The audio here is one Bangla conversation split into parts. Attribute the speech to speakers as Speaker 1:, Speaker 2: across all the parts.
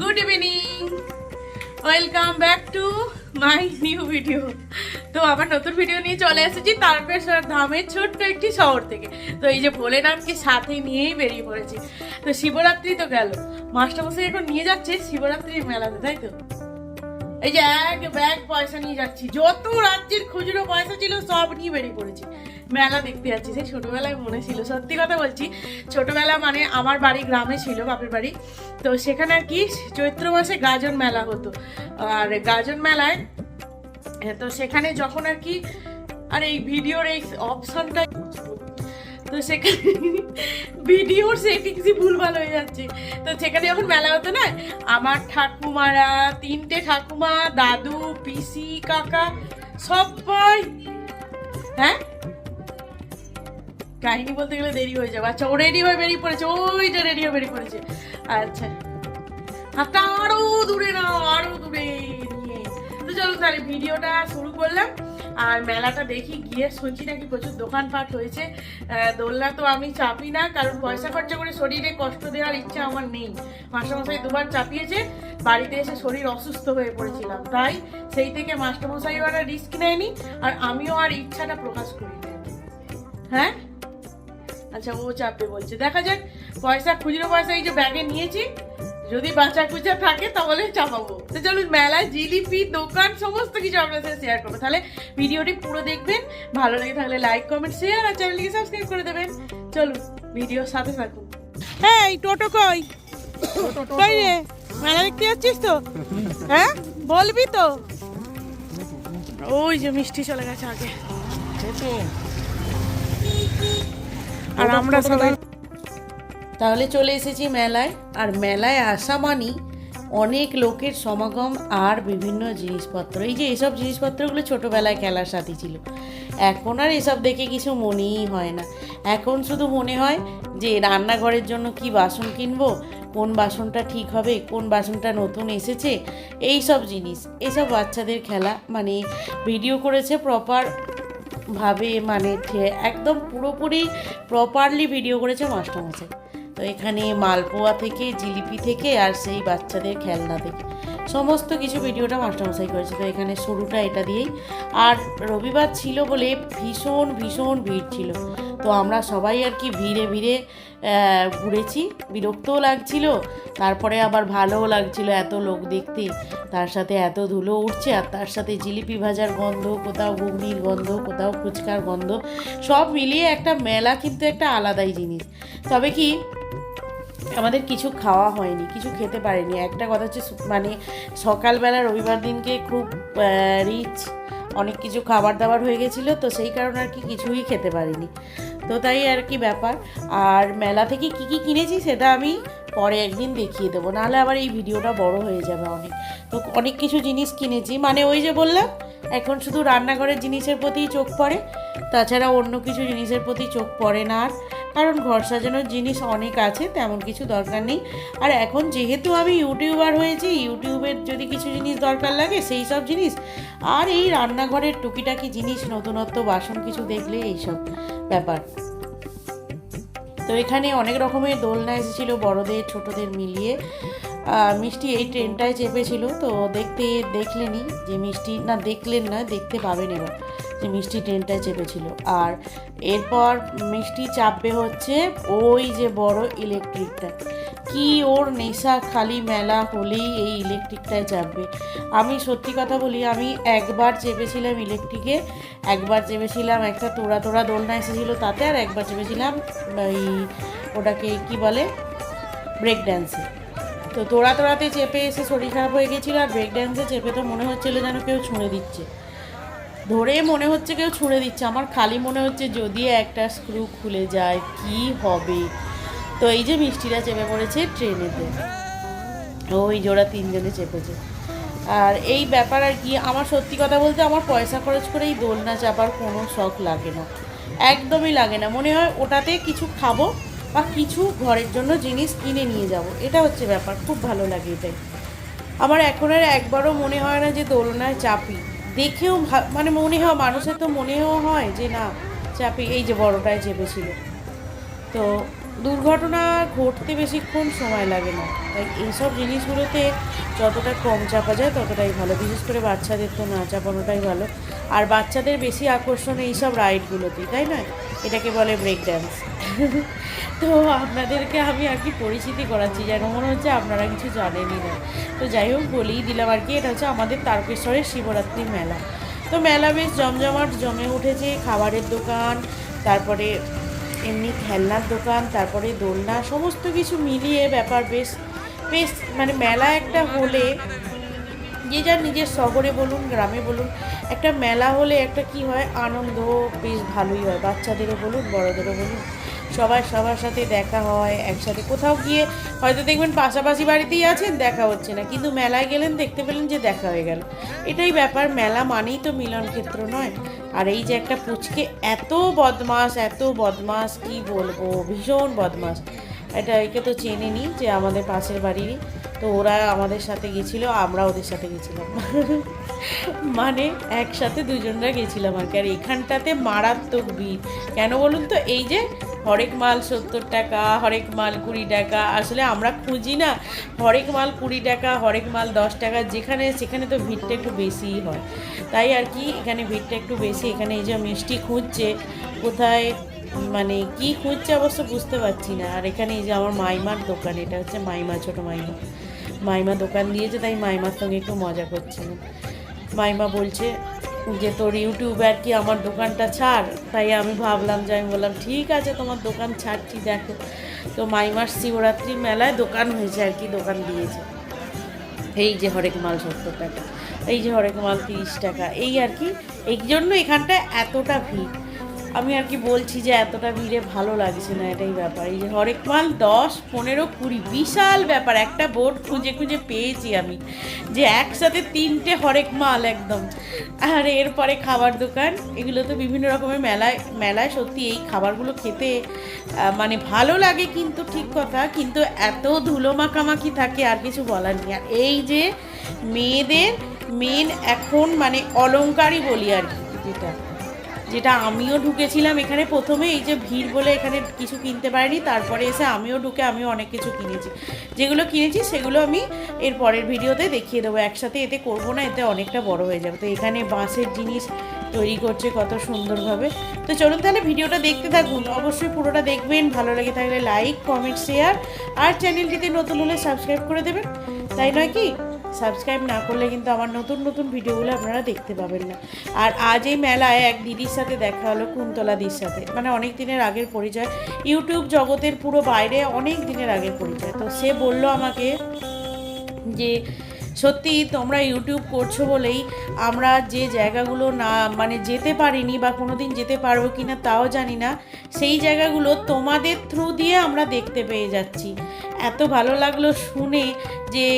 Speaker 1: Good evening welcome back to my new video তো আবার নতুন ভিডিও নিয়ে চলে এসেছি তারকেশ্বর ধামের ছোট্ট একটি শহর থেকে। তো এই যে ভোলেনাথকে সাথে নিয়েই বেরিয়ে পড়েছি। তো শিবরাত্রি তো গেল। মাস্টারমশাই এখন নিয়ে যাচ্ছে শিবরাত্রির মেলাতে, তাই তো? এই যে এক ব্যাগ পয়সা নিয়ে যাচ্ছি। যত রাজ্যের খুচরো পয়সা ছিল, সব নিয়ে বেরিয়ে পড়েছি। মেলা দেখতে যাচ্ছি। সেই ছোটবেলায় মনে ছিল, সত্যি কথা বলছি, ছোটবেলা মানে আমার বাড়ি গ্রামে ছিল, বাপের বাড়ি। তো সেখানে আর কি, চৈত্র মাসে গাজন মেলা হতো। আর গাজন মেলায়, তো সেখানে যখন আর কি, আর এই ভিডিওর এই অপশনটা তো সেখানে ভিডিওর সেটিংসই ভুলভাল হয়ে যাচ্ছে। তো সেখানে যখন মেলা হতো না, আমার ঠাকুমারা, তিনটে ঠাকুমা, দাদু, পিসি, কাকা সবাই হ্যাঁ? কাহিনী বলতে গেলে দেরি হয়ে যাবে। আচ্ছা ও রেডি হয়ে বেরিয়ে পড়েছে ওইটা রেডি হয়ে বেরিয়ে পড়েছে। আচ্ছা। হাতটা আরও দূরে না আরও দূরে। চলো তাহলে ভিডিওটা শুরু করলাম। আর মেলাটা দেখি, গিয়ে শুনছি নাকি প্রচুর দোকানপাট হয়েছে। দোলনা তো আমি চাপি না, কারণ পয়সা খরচা করে শরীরে কষ্ট দেওয়ার ইচ্ছা আমার নেই। মাস্টারমশাই দুবার চাপিয়েছে, বাড়িতে এসে শরীর অসুস্থ হয়ে পড়েছিলাম। তাই সেই থেকে মাস্টারমশাইও আর রিস্ক নেয়নি, আর আমিও আর ইচ্ছাটা প্রকাশ করি হ্যাঁ? আচ্ছা ও চাপবে বলছে। দেখা যাক, পয়সা, খুচরো পয়সা এই যে ব্যাগে নিয়েছি যদি বাঁচা কুচা থাকে তাহলে চাপাবো। তো চলুন মেলায় জিলিপি দোকান সমস্ত কিছু আপনার সাথে শেয়ার করব। তাহলে ভিডিওটি পুরো দেখবেন ভালো লাগে থাকলে লাইক কমেন্ট শেয়ার আর চ্যানেলটিকে সাবস্ক্রাইব করে দেবেন। চলুন ভিডিওর সাথে থাকুন। হ্যাঁ এই টোটো কই? কই রে? মেলা দেখতে যাচ্ছিস তো? হ্যাঁ? বলবি তো? ওই যে মিষ্টি চলে গেছে আগে। আর আমরা সবাই তাহলে চলে এসেছি মেলায়। আর মেলায় আসা মানি অনেক লোকের সমাগম আর বিভিন্ন জিনিসপত্র। এই যে এসব জিনিসপত্রগুলো ছোটোবেলায় খেলার সাথী ছিল। এখন আর এসব দেখে কিছু মনেই হয় না। এখন শুধু মনে হয় যে রান্নাঘরের জন্য কি বাসন কিনবো, কোন বাসনটা ঠিক হবে, কোন বাসনটা নতুন এসেছে, এই সব জিনিস। এসব বাচ্চাদের খেলা মানে ভিডিও করেছে প্রপার ভাবে মানে একদম পুরোপুরি প্রপারলি ভিডিও করেছে মাস্টারমশাই। এখানে মালপোয়া থেকে, জিলিপি থেকে আর সেই বাচ্চাদের খেলনা থেকে। সমস্ত কিছু ভিডিওটা মাস্টারমশাই করেছে, তো এখানে শুরুটা এটা দিয়েই। আর রবিবার ছিল বলে ভীষণ ভীষণ ভিড় ছিল। তো আমরা সবাই আর কি ভিড়ে ভিড়ে ঘুরেছি। বিরক্তও লাগছিল, তারপরে আবার ভালোও লাগছিল এত লোক দেখতে। তার সাথে এত ধুলো উঠছে, আর তার সাথে জিলিপি ভাজার গন্ধ, কোথাও ঘুগনির গন্ধ, কোথাও ফুচকার গন্ধ, সব মিলিয়ে একটা মেলা কিন্তু একটা আলাদাই জিনিস। তবে কি আমাদের কিছু খাওয়া হয়নি, কিছু খেতে পারিনি। একটা কথা হচ্ছে মানে সকালবেলা রবিবার দিনকে খুব রিচ অনেক কিছু খাবার দাবার হয়ে গেছিল, তো সেই কারণে আর কি কিছুই খেতে পারিনি। তো তাই আর কি ব্যাপার। আর মেলা থেকে কি কি কিনেছি সেটা আমি পরে একদিন দেখিয়ে দেবো। নাহলে আবার এই ভিডিওটা বড় হয়ে যাবে অনেক। তো অনেক কিছু জিনিস কিনেছি। মানে ওই যে বললাম, এখন শুধু রান্নাঘরের জিনিসের প্রতিই চোখ পড়ে। তাছাড়া অন্য কিছু জিনিসের প্রতি চোখ পড়ে না আর। কারণ ঘর সাজানোর জিনিস অনেক আছে, তেমন কিছু দরকার নেই। আর এখন যেহেতু আমি ইউটিউবার হয়েছি, ইউটিউবের যদি কিছু জিনিস দরকার লাগে, সেই সব জিনিস। আর এই রান্নাঘরের টুকিটাকি জিনিস, নতুনত্ব, বাসন কিছু দেখলে এইসব ব্যাপার। তো এখানে অনেক রকমের দোলনা এসেছিল বড়দের, ছোটদের মিলিয়ে। মিষ্টি এই ট্রেনটায় চেপেছিল, তো দেখতে দেখলেনি যে মিষ্টি, না দেখলেন না, দেখতে পাবেন এবার যে মিষ্টি ট্রেনটায় চেপেছিল। আর এরপর মিষ্টি চাপবে হচ্ছে ওই যে বড় ইলেকট্রিকটা কি ওর নেশা খালি মেলা হলেই এই ইলেকট্রিকটায় চাপবে? আমি সত্যি কথা বলি, আমি একবার চেপেছিলাম ইলেকট্রিকে, একবার চেপেছিলাম একটা তোড়া তোড়া দোলনা এসেছিল তাতে, আর একবার চেপেছিলাম এই ওটাকে কি বলে? ব্রেক ড্যান্সে তো তোড়া তোড়াতে চেপে এসে শরীর খারাপ হয়ে গেছিল, আর ব্রেক ড্যান্সে চেপে তো মনে হচ্ছিল যেন কেউ ছুঁড়ে দিচ্ছে। ধরে মনে হচ্ছে কেউ ছুঁড়ে দিচ্ছে, আমার খালি মনে হচ্ছে যদি একটা স্ক্রু খুলে যায়, কি হবে? তো এই যে মিষ্টিরা চেপে পড়েছে ট্রেনেতে। ওই জোড়া তিনজনে চেপেছে। আর এই ব্যাপার আর কি, আমার সত্যি কথা বলতে আমার পয়সা খরচ করে এই দোলনা চাপার কোনো শখ লাগে না। একদমই লাগে না। মনে হয় ওটাতে কিছু খাব বা কিছু ঘরের জন্য জিনিস কিনে নিয়ে যাব। এটা হচ্ছে ব্যাপার। খুব ভালো লাগে এটাই। আমার এখন আর একবারও মনে হয় না যে দোলনায় চাপি। দেখেও মানে মনে হয়, মানুষের তো মনেও হয় যে না, চাপি। এই যে বড়টায় চেপেছিল। তো দুর্ঘটনা ঘটতে বেশিক্ষণ সময় লাগে না। তাই এইসব জিনিসগুলোতে যতটা কম চাপা যায়, ততটাই ভালো। বিশেষ করে বাচ্চাদের তো না চাপানোটাই ভালো। আর বাচ্চাদের বেশি আকর্ষণ এইসব রাইডগুলোতেই তাই না? এটাকে বলে ব্রেক ড্যান্স তো আপনাদেরকে আমি আর কি পরিচিতি করাচ্ছি, যেন মনে হচ্ছে আপনারা কিছু জানেনই না। তো যাই হোক, বলেই দিলাম আর কি, এটা হচ্ছে আমাদের তারকেশ্বরের শিবরাত্রি মেলা। তো মেলা বেশ জমজমাট, জমে উঠেছে, খাবারের দোকান, তারপরে এমনি খেলনার দোকান, তারপরে দোলনা, সমস্ত কিছু মিলিয়ে ব্যাপার বেশ বেশ মানে মেলা একটা হলে, যে যার নিজের শহরে বলুন, গ্রামে বলুন, একটা মেলা হলে একটা কি হয়, আনন্দ বেশ ভালোই হয়, বাচ্চাদেরও বলুন, বড়োদেরও বলুন। সবাই সবার সাথে দেখা হয়, একসাথে। কোথাও গিয়ে হয়তো দেখবেন পাশাপাশি বাড়িতেই আছেন, দেখা হচ্ছে না। কিন্তু মেলায় গেলেন, দেখতে পেলেন যে দেখা হয়ে গেল। এটাই ব্যাপার, মেলা মানেই তো মিলন ক্ষেত্র নয়। আর এই যে একটা পুচকে, এত বদমাস এত বদমাস কি বলব, ভীষণ বদমাস এটা একে তো চেনে নি যে আমাদের পাশের বাড়িরই তো ওরা আমাদের সাথে গেছিল আমরা ওদের সাথে গেছিলাম। মানে একসাথে দুজনরা গেছিলাম আর কি। আর এখানটাতে মারাত্মক ভিড়। কেন বলুন তো, এই যে হরেক মাল সত্তর টাকা, হরেক মাল কুড়ি টাকা। আসলে আমরা খুঁজি না, হরেক মাল কুড়ি টাকা, হরেক মাল দশ টাকা, যেখানে সেখানে তো ভিড়টা একটু বেশিই হয়। তাই আর কি, এখানে ভিড়টা একটু বেশি, এখানে এই যে মিষ্টি খুঁজছে, কোথায় মানে কি খুঁজছে অবশ্য বুঝতে পারছি না। আর এখানে এই যে আমার মাইমার দোকান, এটা হচ্ছে মাইমা, ছোট মাইমা। মাইমা দোকান দিয়েছে, তাই মাইমার সঙ্গে একটু মজা করছিলাম মাইমা বলছে যে তোর ইউটিউবে আর কি আমার দোকানটা ছাড়? তাই আমি ভাবলাম যে আমি বললাম, ঠিক আছে, তোমার দোকান ছাড়ছি দেখো? তো মাইমার শিবরাত্রি মেলায় দোকান হয়েছে আর কি, দোকান দিয়েছে। এই যে হরেক মাল সত্তর টাকা, এই যে হরেক মাল তিরিশ টাকা, এই আর কি, এই জন্য এখানটা এতটা ভিড়। আমি আর কি বলছি যে এতটা ভিড়ে ভালো লাগছে না এটাই ব্যাপার। এই যে হরেক মাল দশ, পনেরো, কুড়ি, বিশাল ব্যাপার। একটা বোর্ড খুঁজে খুঁজে পেয়েছি আমি যে একসাথে তিনটে হরেক মাল একদম। আর এরপরে খাবার দোকান, এগুলো তো বিভিন্ন রকমের মেলায় মেলায় সত্যি এই খাবারগুলো খেতে মানে ভালো লাগে কিন্তু ঠিক কথা, কিন্তু এত ধুলো মাখামাখি থাকে আর কিছু বলার নেই। আর এই যে মেয়েদের মেন এখন মানে অলংকারই বলি আর কি, যেটা। যেটা আমিও ঢুকেছিলাম এখানে প্রথমে, এই যে ভিড় বলে এখানে কিছু কিনতে পারিনি, তারপরে এসে আমিও ঢুকে আমিও অনেক কিছু কিনেছি। যেগুলো কিনেছি সেগুলো আমি এর পরের ভিডিওতে দেখিয়ে দেবো। একসাথে এতে করব না, এতে অনেকটা বড় হয়ে যাবে। তো এখানে বাঁশের জিনিস তৈরি করছে কত সুন্দরভাবে। তো চলুন তাহলে ভিডিওটা দেখতে থাকুন। অবশ্যই পুরোটা দেখবেন। ভালো লেগে থাকলে লাইক, কমেন্ট, শেয়ার আর চ্যানেলটিতে নতুন হলে সাবস্ক্রাইব করে দেবেন। তাই নয় কি? সাবস্ক্রাইব না করলে কিন্তু আমার নতুন নতুন ভিডিওগুলো আপনারা দেখতে পাবেন না। আর আজ এই মেলায় এক দিদির সাথে দেখা হলো, কুন্তলা দির সাথে। মানে অনেক দিনের আগের পরিচয়। ইউটিউব জগতের পুরো বাইরে অনেক দিনের আগের পরিচয়। তো সে বলল আমাকে যে সত্যি তোমরা ইউটিউব করছ বলেই আমরা যে জায়গাগুলো না মানে যেতে পারিনি বা কোনো দিন যেতে পারব কি না তাও জানি না, সেই জায়গাগুলো তোমাদের থ্রু দিয়ে আমরা দেখতে পেয়ে যাচ্ছি। এত ভালো লাগল শুনে যে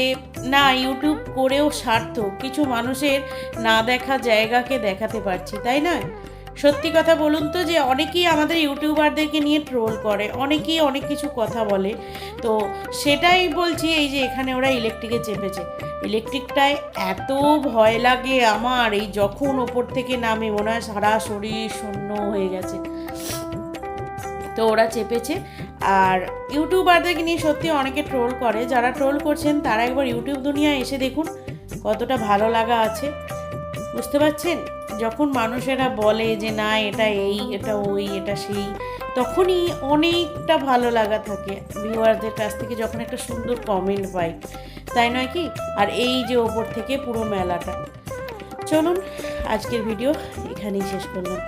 Speaker 1: না ইউটিউব করেও সার্থক, কিছু মানুষের না দেখা জায়গাকে দেখাতে পারছি, তাই না সত্যি কথা বলুন তো যে অনেকেই আমাদের ইউটিউবারদেরকে নিয়ে ট্রোল করে, অনেকেই অনেক কিছু কথা বলে। তো সেটাই বলছি, এই যে এখানে ওরা ইলেকট্রিকে চেপেছে। ইলেকট্রিকটায় এত ভয় লাগে আমার, এই যখন ওপর থেকে নামে, মনে হয় সারা শরীর শূন্য হয়ে গেছে। তো ওরা চেপেছে। আর ইউটিউবারদেরকে নিয়ে সত্যি অনেকে ট্রোল করে। যারা ট্রোল করছেন, তারা একবার ইউটিউব দুনিয়ায় এসে দেখুন কতটা ভালো লাগা আছে। বুঝতে পারছেন? যখন মানুষেরা বলে যে, না, এটা এই, এটা ওই, এটা সেই, তখনই অনেকটা ভালো লাগা থাকে ভিউয়ারদের কাছ থেকে যখন একটা সুন্দর কমেন্ট পাই। তাই নয় কি? আর এই যে ওপর থেকে পুরো মেলাটা। চলুন, আজকের ভিডিও এখানেই শেষ করলাম।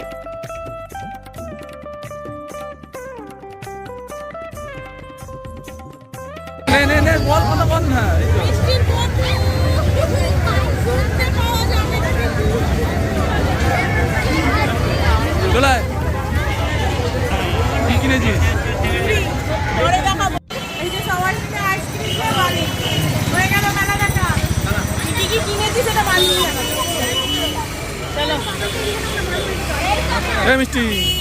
Speaker 2: বল কথা বল না এই তো।
Speaker 3: বৃষ্টির মধ্যে শুনতে পাওয়া যাবে না।
Speaker 2: চলে আয়। কি কিনেছিস
Speaker 3: পরে দেখাবো। এই যে সবাই মিলে আইসক্রিম খেয়ে বাড়ি। হয়ে গেল মেলা দেখা। কি কি কিনেছি সেটা বাড়ি নিয়ে দেখাবো। কি
Speaker 2: কিনেছিস? মিষ্টি।